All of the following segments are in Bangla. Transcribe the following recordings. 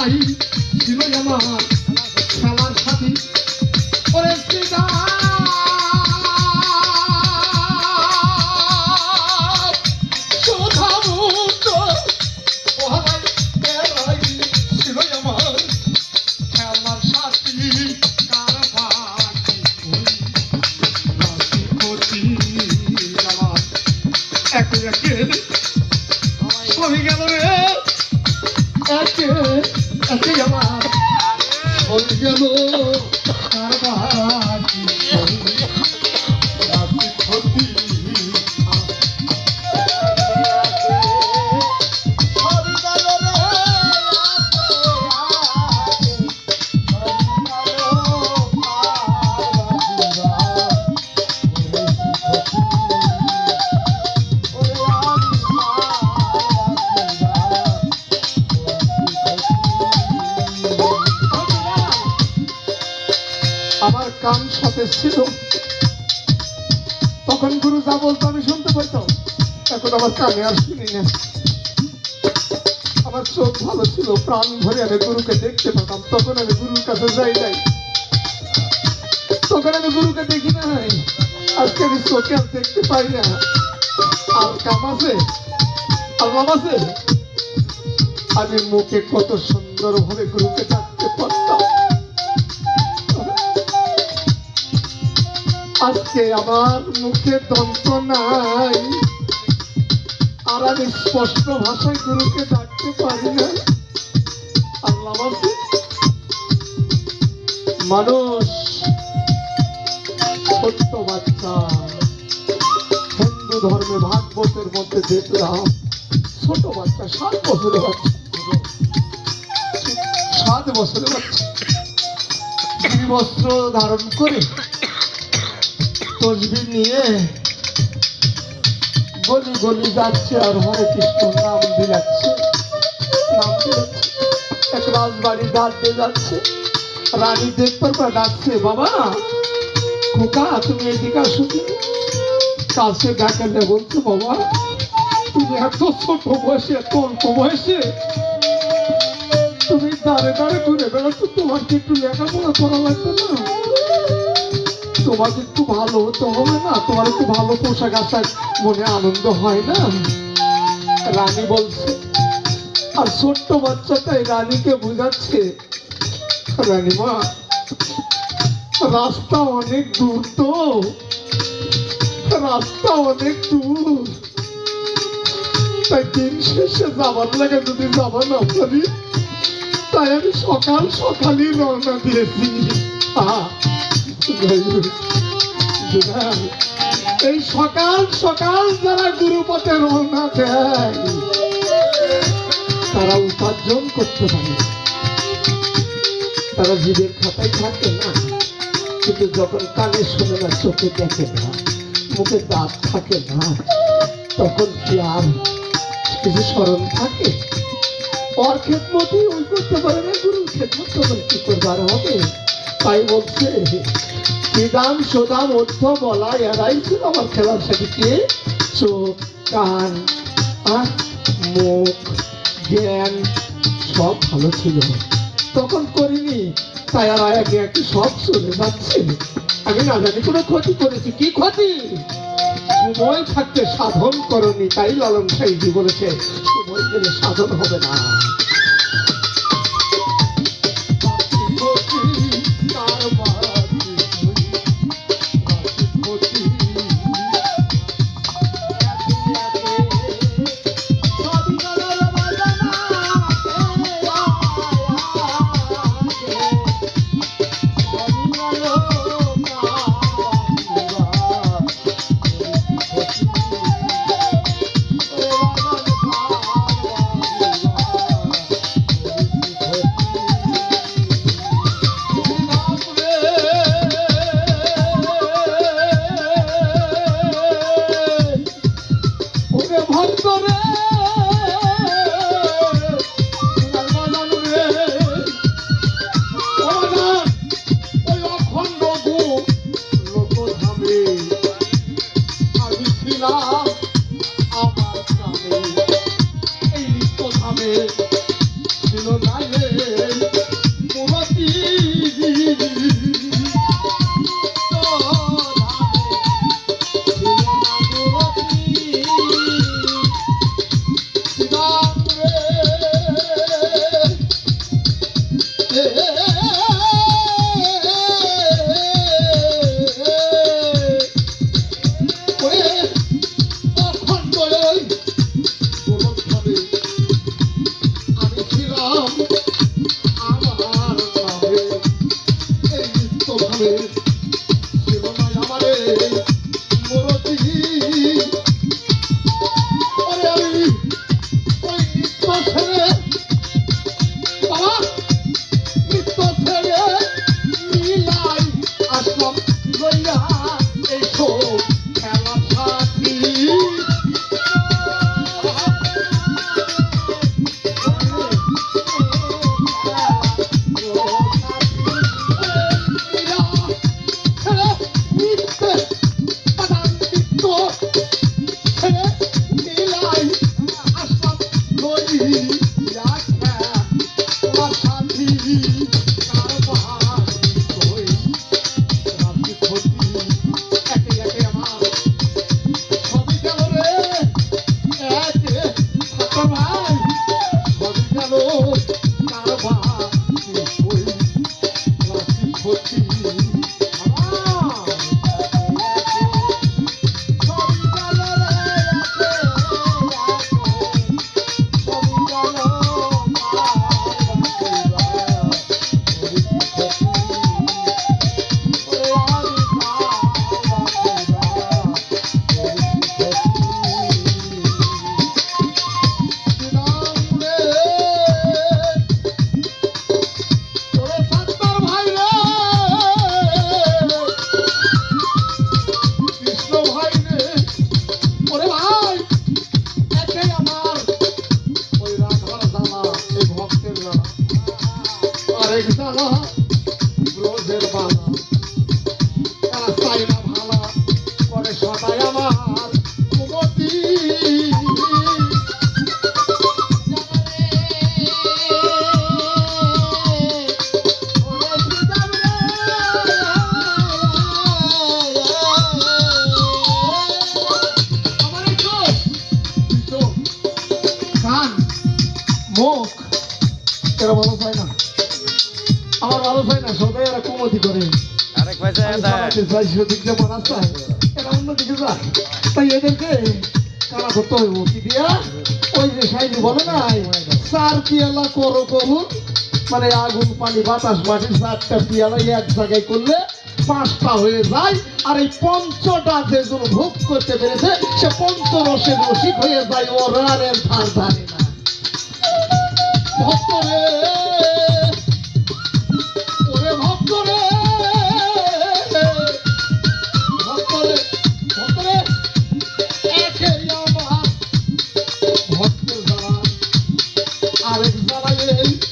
তাই ছিল আমার এখন আমার কানে আর শুনি না। আমার চোখ ভালো ছিল, প্রাণ ভরে আমি গুরুকে দেখতে পেতাম। তখন আমি গুরুর কাছে যাই নাই। তখন আমি গুরুকে দেখি নাই। আজকে আমি চোখে আর দেখতে পাই না। আর কাম আছে? আর বাম আছে? আমি মুখে কত সুন্দর ভাবে গুরুকে ডাকতে পারতাম। আজকে আমার মুখে দন্ত নাই। আর আমি স্পষ্ট ভাষায় গুরুকে ডাকতে পারি না। আল্লাহ মানুষ ছোট্ট বাচ্চা। হিন্দু ধর্মে ভাগবতের মধ্যে দেখলাম ছোট বাচ্চা সাত বছরের বাচ্চা। সাত বছরের বাচ্চা। বস্ত্র ধারণ করে তসবি নিয়ে গলি গলি যাচ্ছে আর হরে কৃষ্ণ নাম দিলাচ্ছে। নাম এক রাজবাড়ি ডাক দিয়ে যাচ্ছে। রানী দেখবার পর ডাকছে, বাবা, খোকা, তুমি এদিকে আসো। কাছে ডাকালে বলছো, বাবা, তুমি এত ছোট বয়সে, এত অল্প বয়সে তুমি দাঁড়ে দাঁড়ে ঘুরে বেড়াচ্ছ। তোমার কি একটু লেখাপড়া করা লাগবে না? তোমাকে একটু ভালো হতে হবে না? তোমার একটু ভালো পোশাক আশাক মনে আনন্দ হয় না? রানী বলছে, আর ছোট্ট বাচ্চাটাই রানীকে বুঝাচ্ছে। রানীমা, রাস্তা অনেক দূর তো। রাস্তা অনেক দূর। তাই দিন শেষে যাবার লাগে যদি যাবার না পারি, তাই আমি সকাল সকালই রওনা দিয়েছি। আহা। এই সকাল সকাল যারা গুরুপথে রওনা দেয়, তারা উপার্জন করতে পারে। তারা জীবের খাতায় থাকে না, কিন্তু যখন কানে শোনে না, চোখে দেখে না, মুখে দাঁত থাকে না, তখন কি আর কিছু স্মরণ থাকে? ওর খেদমতি ওই করতে পারে না গুরুর খেদমত তখন কি করবার হবে? তাই বলছে বিধান সোদাম অর্থ বলা, এরাই ছিল আমার খেলার সাথে চোখ কান মুখ, জ্ঞান, সব ভালো ছিল। তখন করিনি, তাই আর আগে একটু সব চলে যাচ্ছে। আমি না জানি কোনো ক্ষতি করেছি। কি ক্ষতি? সময় থাকতে সাধন করনি, তাই লালন সাইজি বলেছে, সময় গেলে সাধন হবে না। আমার ভালো চায় না সবাই এরা কুমতি করে। আরেক চাই এরা অন্যদিকে যায়। তাই এদেরকে কারা করতে হইব কি দিয়া? ওই যে সাইজি বলে নাই চার পিয়ালা করো করুন মানে আগুন পানি বাতাস মাটি চারটা পিয়ালা এক জায়গায় করলে পাঁচটা হয়ে যায়। আর এই পঞ্চটা যে জন ভোগ করতে পেরেছে সে পঞ্চ পঞ্চরসের রসিক হয়ে যায় ওর আর ধার ধারে না। ভক্ত রে Amen.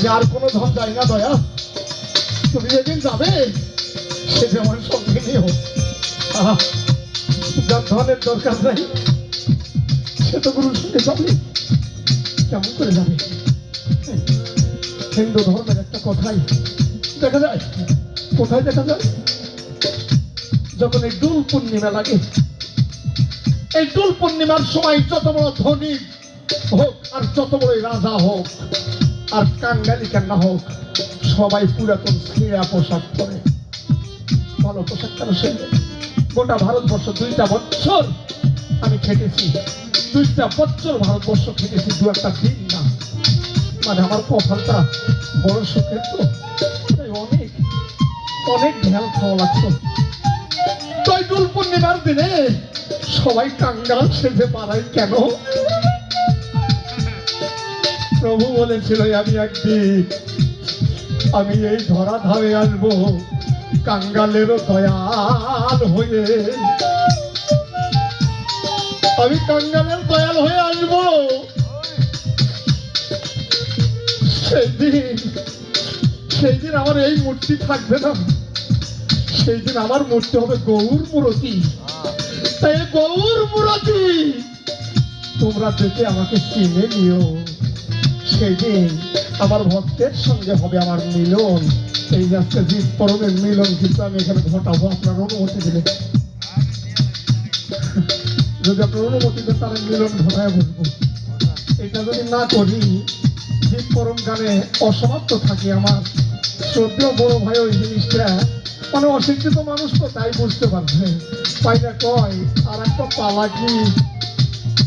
আজ আর কোনো ধন চাই না, দয়া। তুমি যেদিন যাবে সেটা আমার সঙ্গে নিও। যার ধনের দরকার নাই, সে তো গুরুর সঙ্গে যাবে। কেমন করে যাবে? হিন্দু ধর্মের একটা কথাই দেখা যায়। কোথায় দেখা যায়? যখন এই ডুল পূর্ণিমা লাগে, এই ডুল পূর্ণিমার সময় যত বড় ধনী হোক আর যত বড় রাজা হোক আর কাঙ্গালি কান্না হোক, সবাই পুরাতন ছিঁড়া পোশাক পরে। ভালো পোশাক কেন সে? গোটা ভারতবর্ষ দুইটা বছর আমি খেটেছি। দুইটা বছর ভারতবর্ষ খেটেছি, দু একটা দিন না। মানে আমার কপালটা বড় সুখের তো। অনেক অনেক ঢেল খাওয়া লাগছে তাই দোল পূর্ণিমার দিনে সবাই কাঙ্গাল সেজে পারাই কেন? প্রভু বলেছিল আমি একদিন আমি এই ধরা ধারে আসব কাঙ্গালেরও দয়াল হয়ে, আমি কাঙ্গালের দয়াল হয়ে আসব সেই দিন সেই দিন আমার এই মূর্তি থাকবে না। সেই দিন আমার মূর্তি হবে গৌর মূরতি। তাই গৌর মূরতি তোমরা দেখে আমাকে চিনে নিও। সেই দিন আমার ভক্তের সঙ্গে হবে আমার মিলন। এই আজকে জীব পরমের মিলন, কিন্তু আমি এখানে ঘটাবো আপনার অনুমতি দিলে। যদি আপনার অনুমতি দেন, তাহলে মিলন ঘটায় বলব এটা যদি না করি জীব পরম গানে অসমাপ্ত থাকি আমার। শ্রদ্ধেয় বড় ভাই ওই জিনিসটা মানে অশিক্ষিত মানুষ তো তাই বুঝতে পারছে। পাইনা কয়, আর একটা পালা কি?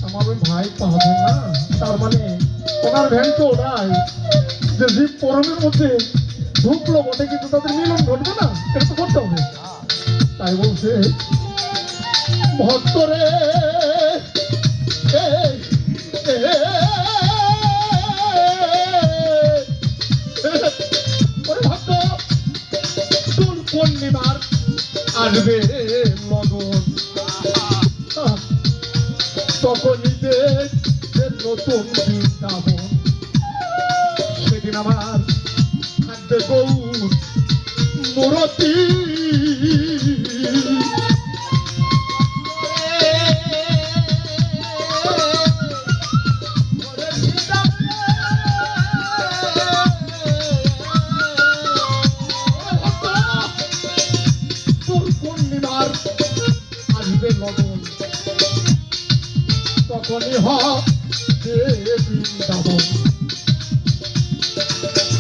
আমার ওই ভাই পাবে না। তার মানে ওনার ভ্যান তো ওরাই যে জীব পরমের মধ্যে ঢুকলো বটে কিন্তু তাদের মিলন ঘটবে না এটা তো করতে হবে তাই বলছে ভক্তরে ভক্ত কোন পূর্ণিমার আসবে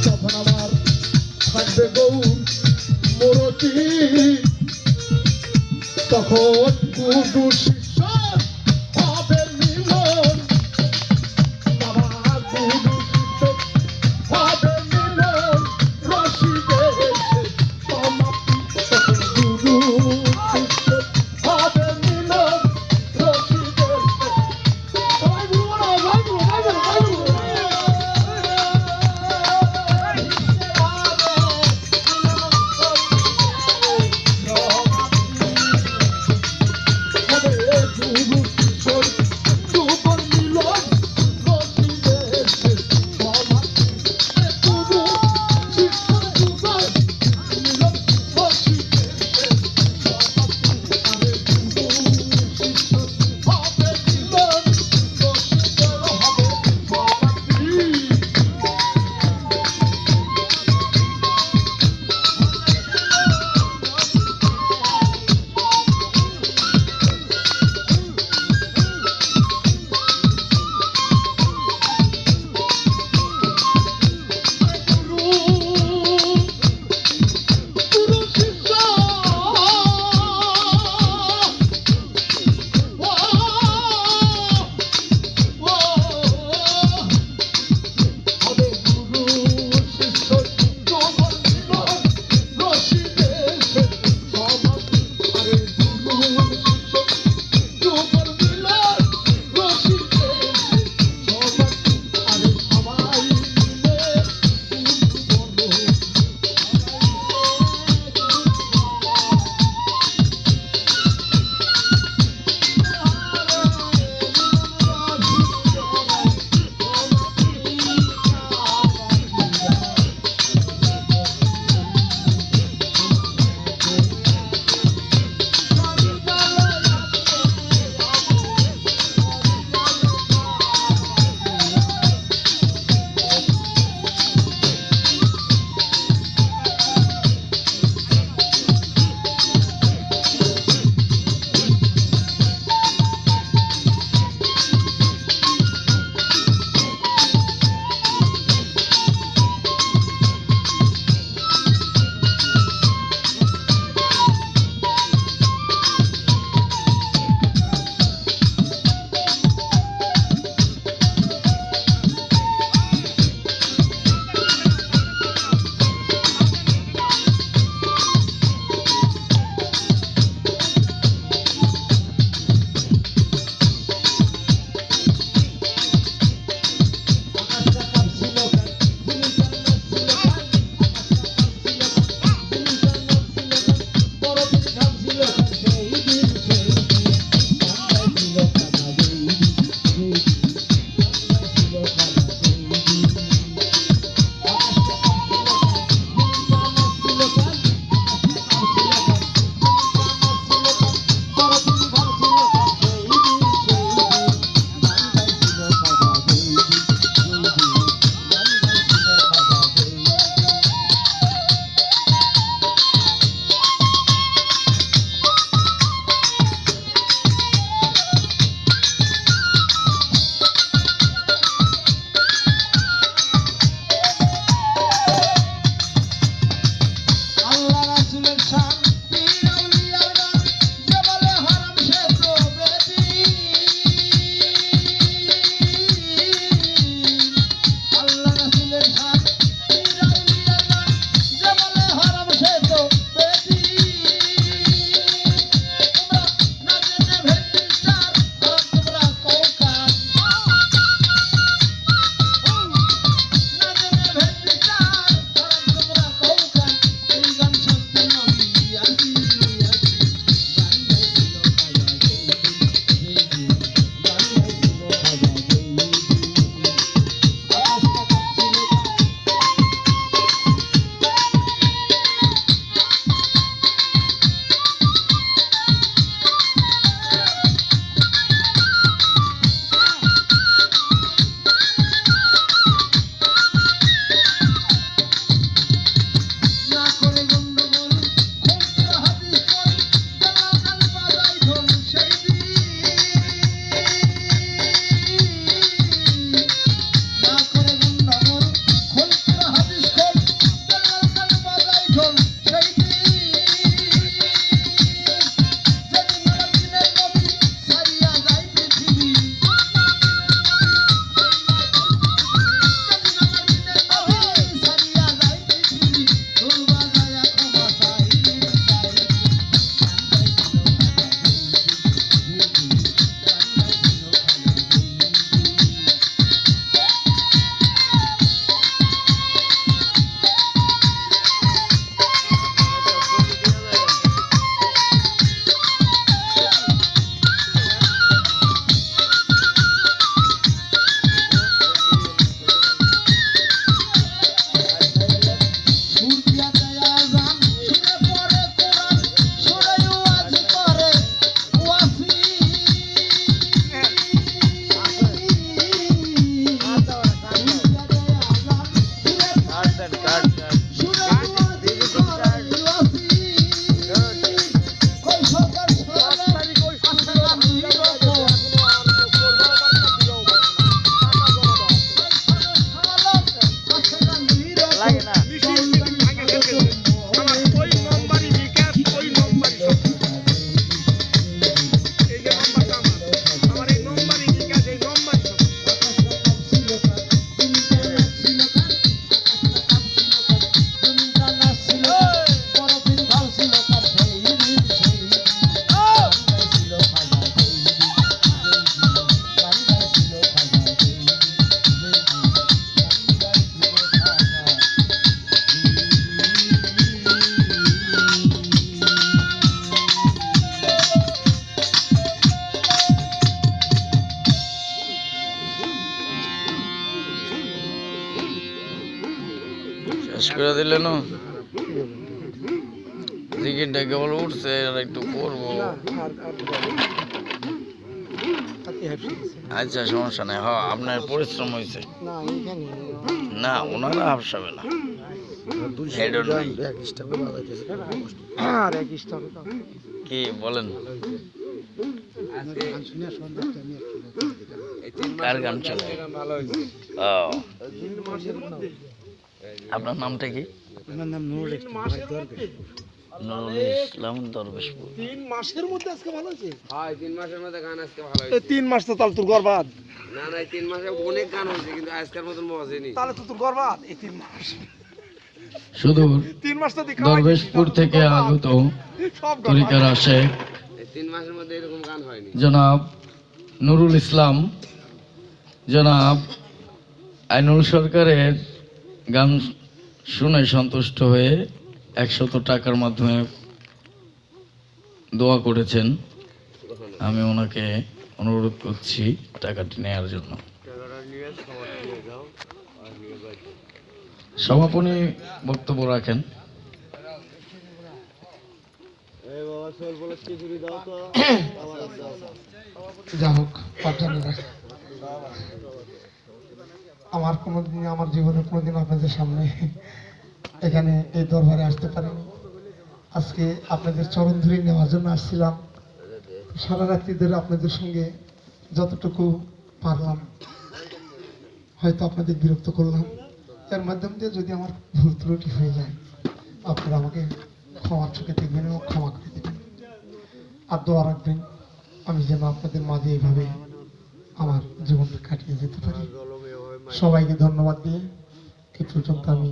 তখন আমার থাকবে গৌর মূরতি তখন গুরু করে দিলে না? টিকিটটা কেবল উঠছে আর একটু করব। আচ্ছা সমস্যা নাই। হ, আপনার পরিশ্রম হয়েছে। না, ওনারা হাফসাবে না। কি বলেন? ও। আপনার নামটা কি? নুরুল ইসলাম। দরবেশপুর তিন মাসের মধ্যে আজকে ভালো হয় তিন মাসের মধ্যে গান আজকে ভালো হয়েছে। তিন মাস তো তাহলে তোর গরবাদ না না তিন মাসে অনেক গান হয়েছে কিন্তু আজকের মতন মজা নেই তাহলে তো তোর গরবাদ এই তিন মাস। শুধু তিন মাস তো দেখা দরবেশপুর থেকে আগত সব তরিকার আসে। এই তিন মাসের মধ্যে এরকম গান হয়নি। জনাব নুরুল ইসলাম। জনাব আইনুল সরকারের গান শুনে সন্তুষ্ট হয়ে একশত টাকার মাধ্যমে দোয়া করেছেন। আমি ওনাকে অনুরোধ করছি টাকাটি নেওয়ার জন্য। সমাপনী বক্তব্য রাখেন। যা হোক আমার কোনোদিন, আমার জীবনে কোনোদিন আপনাদের সামনে এখানে এই দরবারে আসতে পারিনি। আজকে আপনাদের চরণ ধরে নেওয়ার জন্য আসছিলাম। সারা রাত্রি ধরে আপনাদের সঙ্গে যতটুকু পারলাম, হয়তো আপনাদের বিরক্ত করলাম। এর মাধ্যম দিয়ে যদি আমার ভুল ত্রুটি হয়ে যায়, আপনারা আমাকে ক্ষমার চোখে দেখবেন এবং ক্ষমা করে দেবেন। আর দোয়া রাখবেন, আমি যেন আপনাদের মাঝে এইভাবে আমার জীবনটা কাটিয়ে যেতে পারি। সবাইকে ধন্যবাদ দিয়ে এই পর্যন্ত আমি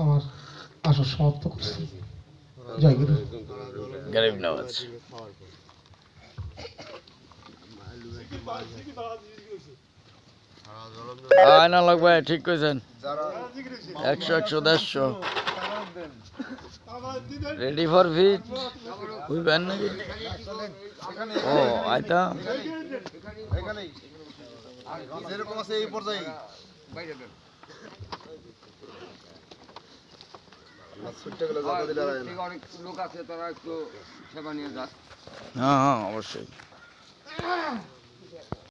আমার আসর সমাপ্ত করছি। জয় গুরু। গরিব নওয়াজ। আয় না লাগবে ঠিক কইছেন। একশো একশো, দেড়শো। রেডি ফর ফিট বুঝবেন নাকি? ও আইতা যেরকম আছে এই পর্যায়ে। অনেক লোক আছে তারা একটু সেবা নিয়ে যাক হ্যাঁ হ্যাঁ অবশ্যই।